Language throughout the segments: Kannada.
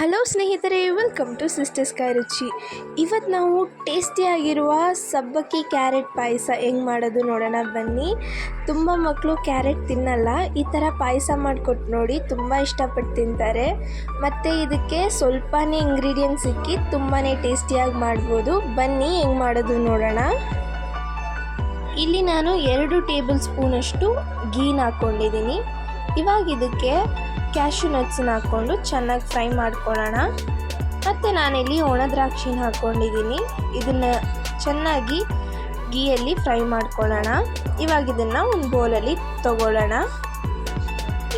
ಹಲೋ ಸ್ನೇಹಿತರೆ ವೆಲ್ಕಮ್ ಟು ಸಿಸ್ಟರ್ಸ್ ಕೈ ರುಚಿ ಇವತ್ತು ನಾವು ಟೇಸ್ಟಿಯಾಗಿರುವ ಸಬ್ಬಕ್ಕಿ ಕ್ಯಾರೆಟ್ ಪಾಯಸ ಹೆಂಗೆ ಮಾಡೋದು ನೋಡೋಣ ಬನ್ನಿ. ತುಂಬ ಮಕ್ಕಳು ಕ್ಯಾರೆಟ್ ತಿನ್ನಲ್ಲ, ಈ ಥರ ಪಾಯಸ ಮಾಡಿಕೊಟ್ಟು ನೋಡಿ ತುಂಬ ಇಷ್ಟಪಟ್ಟು ತಿಂತಾರೆ. ಮತ್ತು ಇದಕ್ಕೆ ಸ್ವಲ್ಪನೇ ಇಂಗ್ರೀಡಿಯೆಂಟ್ಸ್ ಸಿಕ್ಕಿ ತುಂಬಾ ಟೇಸ್ಟಿಯಾಗಿ ಮಾಡ್ಬೋದು. ಬನ್ನಿ ಹೆಂಗೆ ಮಾಡೋದು ನೋಡೋಣ. ಇಲ್ಲಿ ನಾನು ಎರಡು ಟೇಬಲ್ ಸ್ಪೂನಷ್ಟು ಗೀನ್ ಹಾಕ್ಕೊಂಡಿದ್ದೀನಿ ಇವಾಗ ಇದಕ್ಕೆ ಕ್ಯಾಶು ನಟ್ಸನ್ನ ಹಾಕ್ಕೊಂಡು ಚೆನ್ನಾಗಿ ಫ್ರೈ ಮಾಡ್ಕೊಳ್ಳೋಣ. ಮತ್ತು ನಾನಿಲ್ಲಿ ಒಣ ದ್ರಾಕ್ಷಿನ ಹಾಕ್ಕೊಂಡಿದ್ದೀನಿ. ಇದನ್ನು ಚೆನ್ನಾಗಿ ಗೀಯಲ್ಲಿ ಫ್ರೈ ಮಾಡ್ಕೊಳ್ಳೋಣ. ಇವಾಗ ಇದನ್ನು ಒಂದು ಬೌಲಲ್ಲಿ ತಗೊಳ್ಳೋಣ.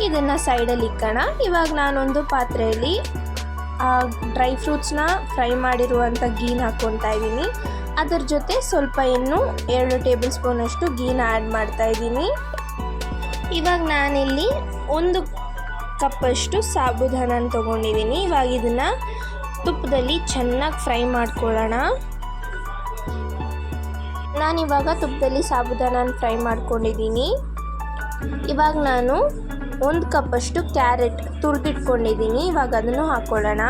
ಇದನ್ನು ಸೈಡಲ್ಲಿ ಇಕ್ಕೋಣ. ಇವಾಗ ನಾನೊಂದು ಪಾತ್ರೆಯಲ್ಲಿ ಡ್ರೈ ಫ್ರೂಟ್ಸ್ನ ಫ್ರೈ ಮಾಡಿರುವಂಥ ಗೀನ ಹಾಕ್ಕೊತಾ ಇದ್ದೀನಿ. ಅದರ ಜೊತೆ ಸ್ವಲ್ಪ ಇನ್ನೂ ಎರಡು ಟೇಬಲ್ ಸ್ಪೂನಷ್ಟು ಗೀನ ಆ್ಯಡ್ ಮಾಡ್ತಾ ಇದ್ದೀನಿ. ಇವಾಗ ನಾನಿಲ್ಲಿ ಒಂದು ಕಪ್ಪಷ್ಟು ಸಾಬುದಾನನ ತೊಗೊಂಡಿದ್ದೀನಿ ಇವಾಗ ಇದನ್ನು ತುಪ್ಪದಲ್ಲಿ ಚೆನ್ನಾಗಿ ಫ್ರೈ ಮಾಡ್ಕೊಳ್ಳೋಣ. ನಾನು ಇವಾಗ ತುಪ್ಪದಲ್ಲಿ ಸಾಬುದಾನನ ಫ್ರೈ ಮಾಡ್ಕೊಂಡಿದ್ದೀನಿ ಇವಾಗ ನಾನು ಒಂದು ಕಪ್ಪಷ್ಟು ಕ್ಯಾರೆಟ್ ತುರಿದಿಟ್ಕೊಂಡಿದ್ದೀನಿ ಇವಾಗ ಅದನ್ನು ಹಾಕ್ಕೊಳ್ಳೋಣ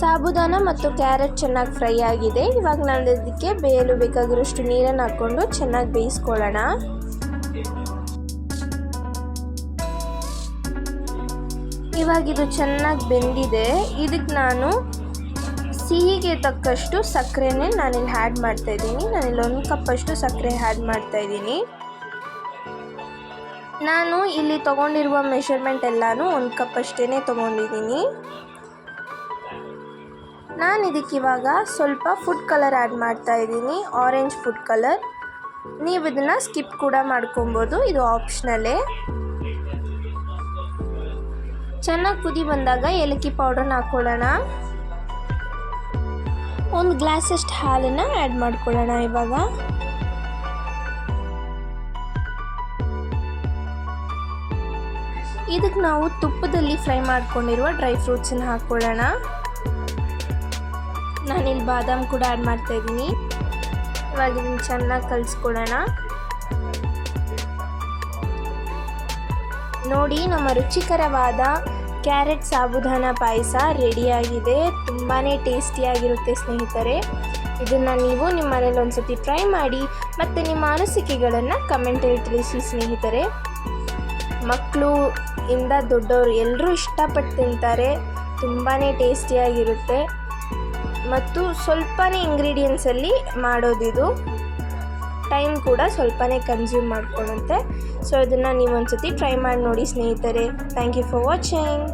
ಸಾಬುದಾನ ಮತ್ತು ಕ್ಯಾರೆಟ್ ಚೆನ್ನಾಗಿ ಫ್ರೈ ಆಗಿದೆ. ಇವಾಗ ನಾನು ಇದಕ್ಕೆ ಬೇಯಲು ಬೇಕಾಗಿರೋಷ್ಟು ನೀರನ್ನು ಹಾಕ್ಕೊಂಡು ಚೆನ್ನಾಗಿ ಬೇಯಿಸ್ಕೊಳ್ಳೋಣ. ಇವಾಗ ಇದು ಚೆನ್ನಾಗಿ ಬೆಂದಿದೆ. ಇದಕ್ಕೆ ನಾನು ಸಿಹಿಗೆ ತಕ್ಕಷ್ಟು ಸಕ್ಕರೆನೇ ನಾನಿಲ್ಲಿ ಆ್ಯಡ್ ಮಾಡ್ತಾ ಇದ್ದೀನಿ. ನಾನಿಲ್ಲಿ ಒಂದು ಕಪ್ಪಷ್ಟು ಸಕ್ಕರೆ ಆ್ಯಡ್ ಮಾಡ್ತಾ ಇದ್ದೀನಿ. ನಾನು ಇಲ್ಲಿ ತೊಗೊಂಡಿರುವ ಮೆಷರ್ಮೆಂಟ್ ಎಲ್ಲನೂ ಒಂದು ಕಪ್ಪಷ್ಟೇ ತೊಗೊಂಡಿದ್ದೀನಿ. ನಾನು ಇದಕ್ಕೆ ಇವಾಗ ಸ್ವಲ್ಪ ಫುಡ್ ಕಲರ್ ಆ್ಯಡ್ ಮಾಡ್ತಾ ಇದ್ದೀನಿ. ಆರೆಂಜ್ ಫುಡ್ ಕಲರ್ ನೀವು ಇದನ್ನು ಸ್ಕಿಪ್ ಕೂಡ ಮಾಡ್ಕೊಬೋದು. ಇದು ಆಪ್ಷನಲ್ಲೇ ಚೆನ್ನಾಗಿ ಕುದಿ ಬಂದಾಗ ಏಲಕ್ಕಿ ಪೌಡರ್ನ ಹಾಕ್ಕೊಳ್ಳೋಣ ಒಂದು ಗ್ಲಾಸಷ್ಟು ಹಾಲನ್ನು ಆ್ಯಡ್ ಮಾಡ್ಕೊಳ್ಳೋಣ ಇವಾಗ. ಇದಕ್ಕೆ ನಾವು ತುಪ್ಪದಲ್ಲಿ ಫ್ರೈ ಮಾಡ್ಕೊಂಡಿರುವ ಡ್ರೈ ಫ್ರೂಟ್ಸನ್ನು ಹಾಕ್ಕೊಳ್ಳೋಣ ನಾನಿಲ್ಲಿ ಬಾದಾಮ್ ಕೂಡ ಆ್ಯಡ್ ಮಾಡ್ತಾ ಇದ್ದೀನಿ. ಇವಾಗ ಇದನ್ನು ಚೆನ್ನಾಗಿ ಕಲಿಸ್ಕೊಳ್ಳೋಣ. ನೋಡಿ, ನಮ್ಮ ರುಚಿಕರವಾದ ಕ್ಯಾರೆಟ್ ಸಾಬುದಾನ ಪಾಯಸ ರೆಡಿಯಾಗಿದೆ. ತುಂಬಾ ಟೇಸ್ಟಿಯಾಗಿರುತ್ತೆ ಸ್ನೇಹಿತರೆ. ಇದನ್ನು ನೀವು ನಿಮ್ಮ ಮನೇಲಿ ಒಂದು ಸತಿ ಟ್ರೈ ಮಾಡಿ ಮತ್ತು ನಿಮ್ಮ ಅನಿಸಿಕೆಗಳನ್ನು ಕಮೆಂಟಲ್ಲಿ ತಿಳಿಸಿ ಸ್ನೇಹಿತರೆ. ಮಕ್ಕಳು ಇಂದ ದೊಡ್ಡವರು ಎಲ್ಲರೂ ಇಷ್ಟಪಟ್ಟು ತಿಂತಾರೆ. ತುಂಬಾ ಟೇಸ್ಟಿಯಾಗಿರುತ್ತೆ. ಮತ್ತು ಸ್ವಲ್ಪನೇ ಇಂಗ್ರೀಡಿಯೆಂಟ್ಸಲ್ಲಿ ಮಾಡೋದಿದು. ಟೈಮ್ ಕೂಡ ಸ್ವಲ್ಪನೇ ಕನ್ಸ್ಯೂಮ್ ಮಾಡ್ಕೊಳ್ಳುತ್ತೆ. ಸೊ ಇದನ್ನು ನೀವು ಒಂದ್ಸತಿ ಟ್ರೈ ಮಾಡಿ ನೋಡಿ ಸ್ನೇಹಿತರೆ. Thank you for watching